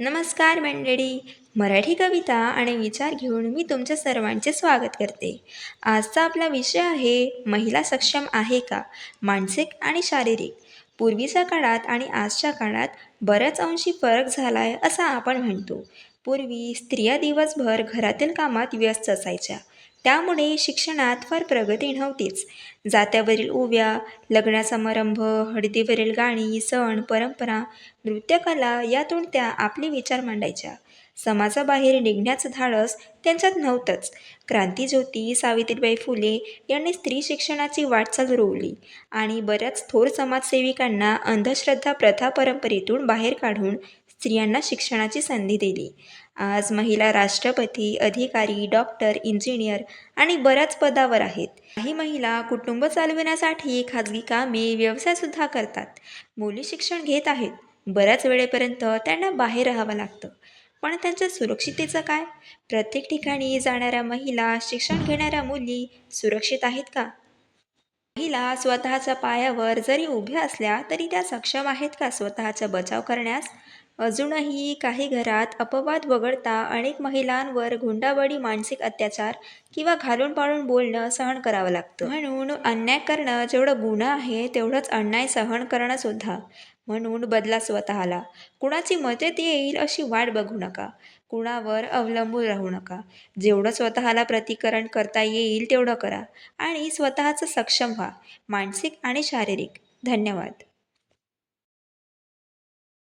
नमस्कार मंडळी. मराठी कविता आणि विचार घेऊन मी तुमच्या सर्वांचे स्वागत करते. आजचा आपला विषय आहे महिला सक्षम आहे का? मानसिक आणि शारीरिक. पूर्वीच्या काळात आणि आजच्या काळात बऱ्याच अंशी फरक झाला आहे असं आपण म्हणतो. पूर्वी स्त्रिया दिवसभर घरातील कामात व्यस्त असायच्या. त्यामुळे शिक्षणात फार प्रगती नव्हतीच. जात्यावरील उव्या लग्नासमारंभ हळदीवरील गाणी सण परंपरा नृत्यकला यातून त्या आपले विचार मांडायच्या. समाजाबाहेर निघण्याचं धाडस त्यांच्यात नव्हतंच. क्रांतीज्योती सावित्रीबाई फुले यांनी स्त्री शिक्षणाची वाटचाल रोवली आणि बऱ्याच थोर समाजसेविकांना अंधश्रद्धा प्रथा परंपरेतून बाहेर काढून स्त्रियांना शिक्षणाची संधी दिली. आज महिला राष्ट्रपती अधिकारी डॉक्टर इंजिनियर आणि बऱ्याच पदावर आहेत. काही महिला कुटुंब चालविण्यासाठी खाजगी कामे व्यवसायसुद्धा करतात. मुली शिक्षण घेत आहेत. बऱ्याच वेळेपर्यंत त्यांना बाहेर राहावं लागतं. पण त्यांच्या सुरक्षितेचं काय? प्रत्येक ठिकाणी जाणाऱ्या महिला शिक्षण घेणाऱ्या मुली सुरक्षित आहेत का? महिला स्वतःच्या पायावर जरी उभ्या असल्या तरी त्या सक्षम आहेत का स्वतःचा बचाव करण्यास? अजूनही काही घरात अपवाद वगळता अनेक महिलांवर गुंडाबळी मानसिक अत्याचार किंवा घालून पाळून बोलणं सहन करावं लागतं. म्हणून अन्याय करणं जेवढं गुन्हा आहे तेवढंच अन्याय सहन करणं सुद्धा. म्हणून बदला स्वतःला. कुणाची मदत येईल अशी वाट बघू नका. कुणावर अवलंबून राहू नका. जेवढं स्वतःला प्रतिकरण करता येईल तेवढं करा. आणि स्वतःचं सक्षम व्हा. मानसिक आणि शारीरिक. धन्यवाद.